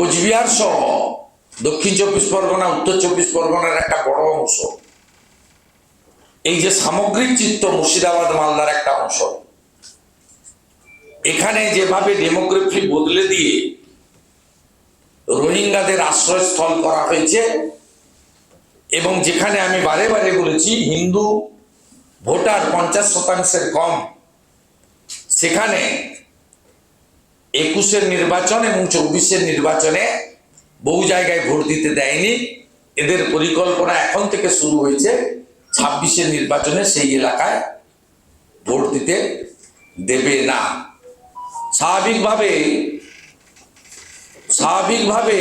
কোচবিহার সহ দক্ষিণ চব্বিশ পরগনা, উত্তর চব্বিশ পরগনার একটা বড় অংশ। এই যে সামগ্রিক চিত্র মুর্শিদাবাদ, মালদার একটা অংশ। এখানে যেভাবে ডেমোগ্রাফি বদলে দিয়ে রোহিঙ্গাদের আশ্রয়স্থল করা হয়েছে, এবং যেখানে আমি বারে বারে বলেছি, হিন্দু ভোটার পঞ্চাশ শতাংশের কম, সেখানে একুশের নির্বাচন এবং চব্বিশের নির্বাচনে বহু জায়গায় ভোট দিতে দেয়নি। এদের পরিকল্পনা এখন থেকে শুরু হয়েছে ছাব্বিশের নির্বাচনে সেই এলাকায় ভোট দিতে দেবে না। স্বাভাবিকভাবে স্বাভাবিকভাবে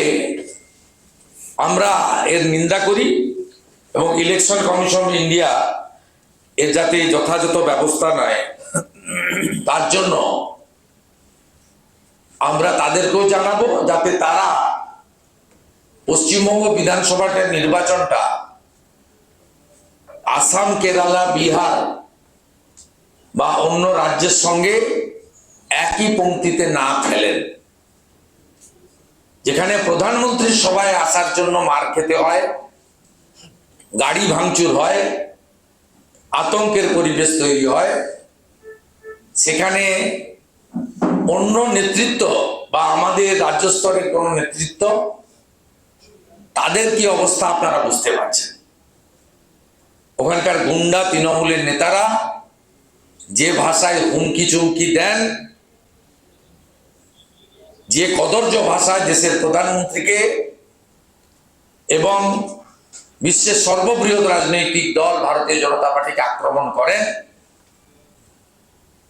আমরা এর নিন্দা করি এবং ইলেকশন কমিশন ইন্ডিয়া এর যাতে যথাযথ ব্যবস্থা নেয়, তার জন্য আমরা তাদেরকেও জানাব যাতে তারা পশ্চিমবঙ্গ বিধানসভাটার নির্বাচনটা, আসাম, কেরালা, বিহার বা অন্য রাজ্যের সঙ্গে একই পংক্তিতে না ফেলেন। যেখানে প্রধানমন্ত্রীর সভায় আসার জন্য মার খেতে হয়, গাড়ি ভাঙচুর হয়, আতঙ্কের পরিবেশ তৈরি হয়, সেখানে অন্য নেতৃত্ব বা আমাদের রাজ্য স্তরের কোন নেতৃত্ব, তাদের কি অবস্থা আপনারা বুঝতে পারছেন? ওখানকার গুন্ডা তৃণমূলের নেতারা যে ভাষায় হুমকি চুমকি দেন, যে কদর্য ভাষা দেশের প্রধানমন্ত্রীকে এবং বিশ্বের সর্ববৃহৎ রাজনৈতিক দল ভারতীয় জনতা পার্টিকে আক্রমণ করেন,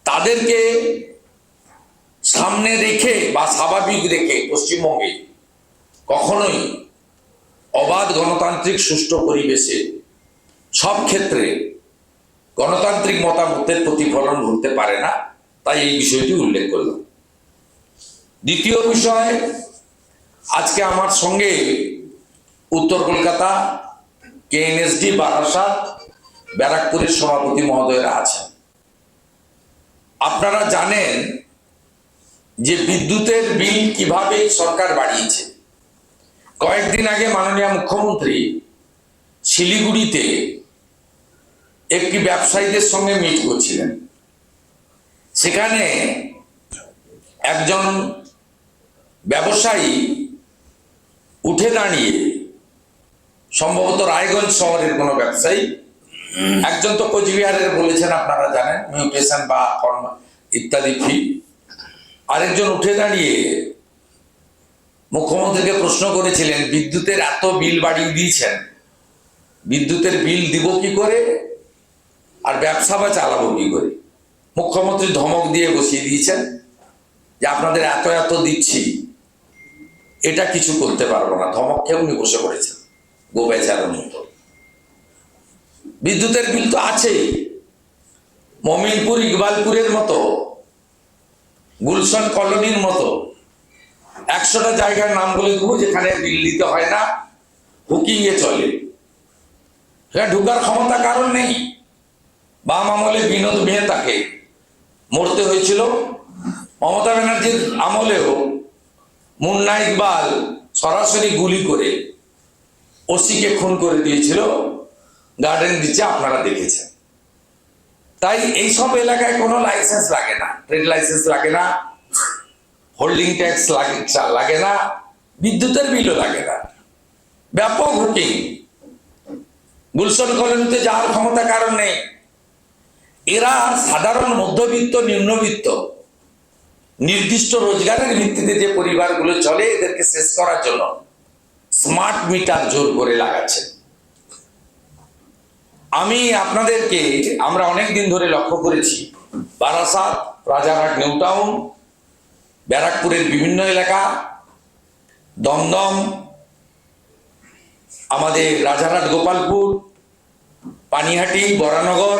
তাদেরকে সামনে রেখে বা স্বাভাবিক রেখে পশ্চিমবঙ্গে কখনোই অবাধ গণতান্ত্রিক সুষ্ঠু পরিবেশে সব ক্ষেত্রে গণতান্ত্রিক মতামতের প্রতিফলন ঘটতে পারে না, তাই এই বিষয়টি উল্লেখ করলাম। দ্বিতীয় বিষয়, আজকে আমার সঙ্গে উত্তর কলকাতা কেএনএসডি বারাসাত ব্যারাকপুরের সভাপতি মহোদয়রা আছেন। আপনারা জানেন যে বিদ্যুতের বিল কীভাবে সরকার বাড়িয়েছে। কয়েকদিন আগে মাননীয় মুখ্যমন্ত্রী শিলিগুড়িতে একটি ব্যবসায়ীদের সঙ্গে মিট করছিলেন। সেখানে একজন ব্যবসায়ী উঠে দাঁড়িয়ে সম্ভবত রায়গঞ্জ শহরের কোনো ব্যবসায়ী, একজন তো কোচবিহারের বলেছেন আপনারা জানেন, মিউটেশন বা ইত্যাদি ফি। আরেকজন উঠে দাঁড়িয়ে মুখ্যমন্ত্রীকে প্রশ্ন করেছিলেন, বিদ্যুতের এত বিল বাড়িয়ে দিয়েছেন, বিদ্যুতের বিল দিব কি করে? আর ব্যবসা বা চালাবো কি করে? মুখ্যমন্ত্রী ধমক দিয়ে বসিয়ে দিয়েছেন যে, আপনাদের এত এত দিচ্ছি, এটা কিছু করতে পারব না। ধমক খেয়ে উনি বসে পড়েছেন গোবেচারের মতো বিদ্যুতের বিল তো আছেই। মমিনপুর, ইকবালপুরের মতো গুলশন কলোনির মতো। একশোটা জায়গার নাম বলে দেবো, যেখানে বিল দিতে হয় না হুকিং এ চলে। সেখানে ঢুকার ক্ষমতা কারণ নেই। বাম আমলে বিনোদ মেহতাকে মরতে হয়েছিল। মমতা ব্যানার্জির আমলেও মুন্না ইকবাল সরাসরি গুলি করে ওসিকে খুন করে দিয়েছিল। গার্ডেন দিচ্ছে, আপনারা দেখেছেন। তাই এই সব এলাকায় কোনো লাইসেন্স লাগে না ট্রেড লাইসেন্স লাগে না হোল্ডিং ট্যাক্স লাগে লাগে না, বিদ্যুতের বিলও লাগে না। ব্যাপক হুকিং গুলশন কলোনিতে যাওয়ার ক্ষমতা কারণ নেই। এরা সাধারণ মধ্যবিত্ত, নিম্নবিত্ত, নির্দিষ্ট রোজগারের ভিত্তিতে যে পরিবারগুলো চলে, এদেরকে শেষ করার জন্য স্মার্ট মিটার জোর করে লাগাচ্ছে। আমি আপনাদেরকে আমরা অনেক দিন ধরে লক্ষ্য করেছি, বারাসাত, রাজারহাট নিউ টাউন ব্যারাকপুরের বিভিন্ন এলাকা, দমদম, আমাদের রাজারহাট, গোপালপুর, পানিহাটি, বরানগর,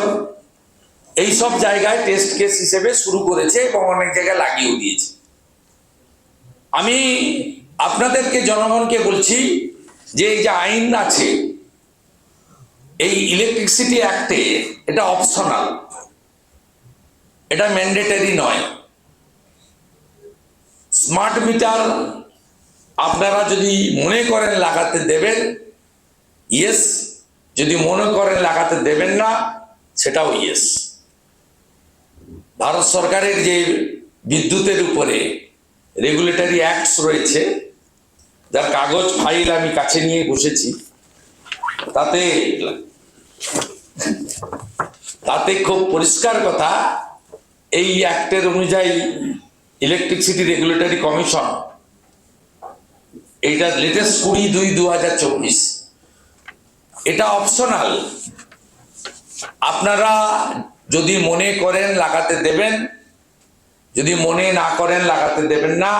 এই সব জায়গায় টেস্ট কেস হিসেবে শুরু করেছে এবং অনেক জায়গায় লাগিয়েও দিয়েছে। আমি আপনাদেরকে, জনগণকে বলছি যে এই যে আইন আছে এই ইলেকট্রিসিটি অ্যাক্টে এটা অপশনাল এটা ম্যান্ডেটারি নয়। স্মার্ট মিটার আপনারা যদি মনে করেন লাগাতে দেবেন ইয়েস যদি মনে করেন লাগাতে দেবেন না, সেটাও ইয়েস ভারত সরকারের যে বিদ্যুতের উপরে রেগুলেটরি অ্যাক্টস রয়েছে, যার কাগজ ফাইল আমি কাছে নিয়ে বসেছি, তাতে তাতে খুব পরিষ্কার কথা, এই অ্যাক্টের অনুযায়ী ইলেকট্রিসিটি রেগুলেটরি কমিশন, এইটা লেটেস্ট কুড়ি দুই দু হাজার চব্বিশ। এটা অপশনাল। আপনারা যদি মনে করেন লাগাতে দেবেন, যদি মনে না করেন লাগাতে দেবেন না,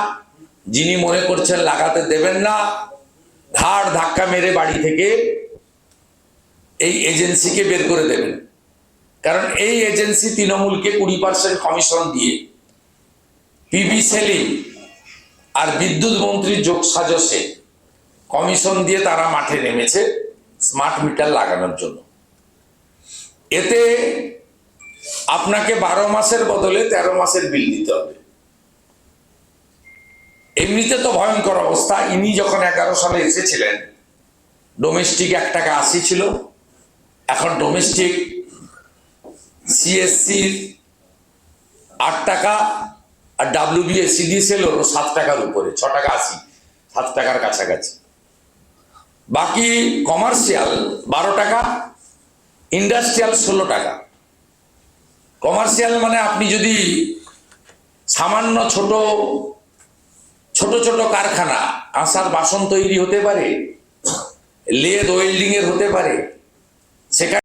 যিনি মনে করছেন লাগাতে দেবেন না ধার ধাক্কা মেরে বাড়ি থেকে এই এজেন্সিকে বের করে দেবেন। কারণ এই এজেন্সি তৃণমূলকে কুড়ি পার্সেন্ট কমিশন দিয়ে পিবি সেলিম আর বিদ্যুৎ মন্ত্রীর যোগ সাজসে কমিশন দিয়ে তারা মাঠে নেমেছে স্মার্ট মিটার লাগানোর জন্য। এতে আপনাকে বারো মাসের বদলে তেরো মাসের বিল দিতে হবে। এমনিতে তো ভয়ঙ্কর অবস্থা। ইনি যখন এগারো সালে এসেছিলেন ডোমেস্টিক এক টাকা আশি ছিল। এখন ডোমেস্টিক সিএসসি আট টাকা আর ডাব্লিউবিএ সিডিএসএল হলো সাত টাকার উপরে, ছ টাকা আশি, সাত টাকার কাছাকাছি। বাকি কমার্শিয়াল বারো টাকা ইন্ডাস্ট্রিয়াল ষোলো টাকা। কমার্শিয়াল মানে আপনি যদি সামান্য ছোট ছোট ছোট কারখানা আসার বাসন তৈরি হতে পারে, লেদ ওয়েল্ডিং এর হতে পারে সেখানে